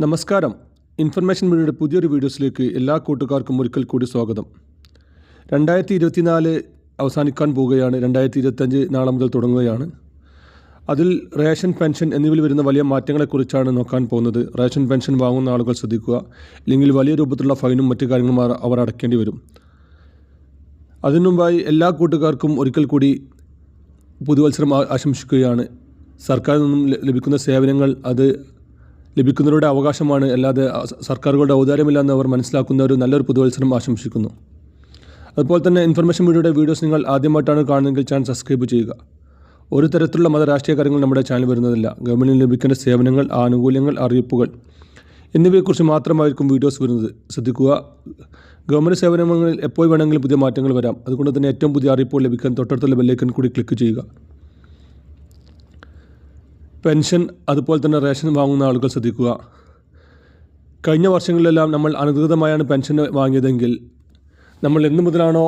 നമസ്കാരം. ഇൻഫർമേഷൻ മീഡിയയുടെ പുതിയൊരു വീഡിയോസിലേക്ക് എല്ലാ കൂട്ടുകാർക്കും ഒരിക്കൽ കൂടി സ്വാഗതം. രണ്ടായിരത്തി ഇരുപത്തിനാല് അവസാനിക്കാൻ പോവുകയാണ്. രണ്ടായിരത്തി ഇരുപത്തഞ്ച് നാളെ മുതൽ തുടങ്ങുകയാണ്. അതിൽ റേഷൻ പെൻഷൻ എന്നിവയിൽ വരുന്ന വലിയ മാറ്റങ്ങളെക്കുറിച്ചാണ് നോക്കാൻ പോകുന്നത്. റേഷൻ പെൻഷൻ വാങ്ങുന്ന ആളുകൾ ശ്രദ്ധിക്കുക. ഇല്ലെങ്കിൽ വലിയ രൂപത്തിലുള്ള ഫൈനും മറ്റു കാര്യങ്ങളും അവർ- അടയ്ക്കേണ്ടി വരും. അതിനുമുമ്പായി എല്ലാ കൂട്ടുകാർക്കും ഒരിക്കൽ കൂടി പുതുവത്സരം ആശംസിക്കുകയാണ്. സർക്കാരിൽ നിന്നും ലഭിക്കുന്ന സേവനങ്ങൾ അത് ലഭിക്കുന്നവരുടെ അവകാശമാണ് അല്ലാതെ സർക്കാരുകളുടെ ഔദാര്യമില്ല എന്ന് അവർ മനസ്സിലാക്കുന്ന ഒരു നല്ലൊരു പുതുവത്സരം ആശംസിക്കുന്നു. അതുപോലെ തന്നെ ഇൻഫർമേഷൻ മീഡിയയുടെ വീഡിയോസ് നിങ്ങൾ ആദ്യമായിട്ടാണ് കാണുന്നതെങ്കിൽ ചാനൽ സബ്സ്ക്രൈബ് ചെയ്യുക. ഒരു തരത്തിലുള്ള മത രാഷ്ട്രീയ കാര്യങ്ങൾ നമ്മുടെ ചാനൽ വരുന്നതില്ല. ഗവൺമെന്റിന് ലഭിക്കേണ്ട സേവനങ്ങൾ ആനുകൂല്യങ്ങൾ അറിയിപ്പുകൾ എന്നിവയെക്കുറിച്ച് മാത്രമായിരിക്കും വീഡിയോസ് വരുന്നത്. ശ്രദ്ധിക്കുക ഗവൺമെന്റ് സേവനങ്ങളിൽ എപ്പോൾ വേണമെങ്കിലും പുതിയ മാറ്റങ്ങൾ വരാം. അതുകൊണ്ട് തന്നെ ഏറ്റവും പുതിയ അറിയിപ്പുകൾ ലഭിക്കാൻ തൊട്ടടുത്തുള്ള ബെല്ലൈക്കൻ കൂടി ക്ലിക്ക് ചെയ്യുക. പെൻഷൻ അതുപോലെ തന്നെ റേഷൻ വാങ്ങുന്ന ആളുകൾ ശ്രദ്ധിക്കുക. കഴിഞ്ഞ വർഷങ്ങളിലെല്ലാം നമ്മൾ അനധികൃതമായാണ് പെൻഷൻ വാങ്ങിയതെങ്കിൽ നമ്മൾ എന്ന് മുതലാണോ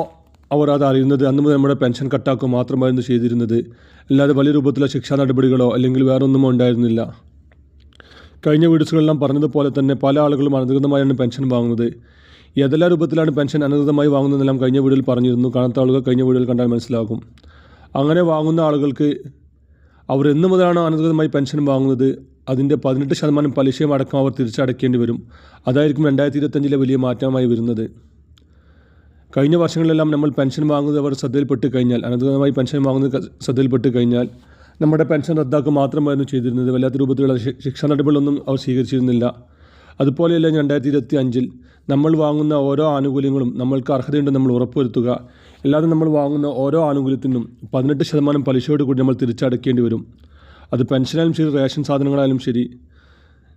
അവർ അത് അറിയുന്നത്? അന്ന് മുതൽ നമ്മുടെ പെൻഷൻ കട്ടാക്കുക മാത്രമായിരുന്നു ചെയ്തിരുന്നത്. അല്ലാതെ വലിയ രൂപത്തിലുള്ള ശിക്ഷാ നടപടികളോ അല്ലെങ്കിൽ വേറൊന്നും ഉണ്ടായിരുന്നില്ല. കഴിഞ്ഞ വീഡിയോസുകളെല്ലാം പറഞ്ഞതുപോലെ തന്നെ പല ആളുകളും അനധികൃതമായാണ് പെൻഷൻ വാങ്ങുന്നത്. ഏതെല്ലാം രൂപത്തിലാണ് പെൻഷൻ അനധികൃതമായി വാങ്ങുന്നതെല്ലാം കഴിഞ്ഞ വീഡിയോയിൽ പറഞ്ഞിരുന്നു. കാണാത്ത ആളുകൾ കഴിഞ്ഞ വീഡിയോയിൽ കണ്ടാൽ മനസ്സിലാകും. അങ്ങനെ വാങ്ങുന്ന ആളുകൾക്ക് അവർ എന്ന് മുതലാണോ അനധികൃതമായി പെൻഷൻ വാങ്ങുന്നത്? അതിന്റെ പതിനെട്ട് ശതമാനം പലിശയും അടക്കം അവർ തിരിച്ചടയ്ക്കേണ്ടി വരും. അതായിരിക്കും രണ്ടായിരത്തി ഇരുപത്തഞ്ചിലെ വലിയ മാറ്റമായി വരുന്നത്. കഴിഞ്ഞ വർഷങ്ങളിലെല്ലാം നമ്മൾ പെൻഷൻ വാങ്ങുന്നത് അവർ ശ്രദ്ധയിൽപ്പെട്ട് കഴിഞ്ഞാൽ അനധികൃതമായി പെൻഷൻ വാങ്ങുന്നത് ശ്രദ്ധയിൽപ്പെട്ട് കഴിഞ്ഞാൽ നമ്മുടെ പെൻഷൻ റദ്ദാക്കുക മാത്രമായിരുന്നു ചെയ്തിരുന്നത്. വല്ലാത്ത രൂപത്തിലുള്ള ശിക്ഷാ നടപടികളൊന്നും അവർ സ്വീകരിച്ചിരുന്നില്ല. അതുപോലെയല്ല രണ്ടായിരത്തി ഇരുപത്തി അഞ്ചിൽ നമ്മൾ വാങ്ങുന്ന ഓരോ ആനുകൂല്യങ്ങളും നമ്മൾക്ക് അർഹതയുണ്ടെന്ന് നമ്മൾ ഉറപ്പുവരുത്തുക. അല്ലാതെ നമ്മൾ വാങ്ങുന്ന ഓരോ ആനുകൂല്യത്തിനും പതിനെട്ട് ശതമാനം പലിശയോട് കൂടി നമ്മൾ തിരിച്ചടക്കേണ്ടി വരും. അത് പെൻഷനായാലും ശരി റേഷൻ സാധനങ്ങളായാലും ശരി.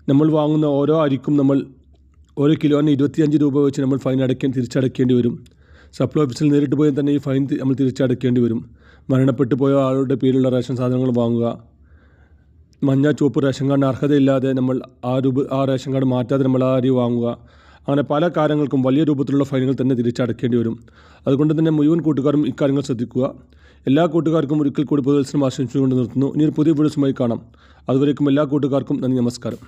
നമ്മൾ വാങ്ങുന്ന ഓരോ അരിക്കും നമ്മൾ ഓരോ കിലോന് ഇരുപത്തിയഞ്ച് രൂപ വെച്ച് നമ്മൾ ഫൈൻ അടയ്ക്കാൻ തിരിച്ചടക്കേണ്ടി വരും. സപ്ലൈ ഓഫീസിൽ നേരിട്ട് പോയാൽ തന്നെ ഈ ഫൈൻ നമ്മൾ തിരിച്ചടക്കേണ്ടി വരും. മരണപ്പെട്ടു പോയ ആളുടെ പേരിലുള്ള റേഷൻ സാധനങ്ങൾ വാങ്ങുക. മഞ്ഞ ചുവപ്പ് റേഷൻ കാർഡിന് അർഹതയില്ലാതെ നമ്മൾ ആ രൂപ ആ റേഷൻ കാർഡ് മാറ്റാതെ നമ്മൾ ആ അരി വാങ്ങുക. അങ്ങനെ പല കാര്യങ്ങൾക്കും വലിയ രൂപത്തിലുള്ള ഫൈനുകൾ തന്നെ തിരിച്ചടക്കേണ്ടി വരും. അതുകൊണ്ട് തന്നെ മുഴുവൻ കൂട്ടുകാരും ഇക്കാര്യങ്ങൾ ശ്രദ്ധിക്കുക. എല്ലാ കൂട്ടുകാർക്കും ഒരിക്കൽ കൂടി പുതുവത്സരം ആശംസിച്ചുകൊണ്ട് നിർത്തുന്നു. ഇനി ഒരു പുതിയ വീഡിയോസുമായി കാണാം. അതുവരേക്കും എല്ലാ കൂട്ടുകാർക്കും നന്ദി നമസ്കാരം.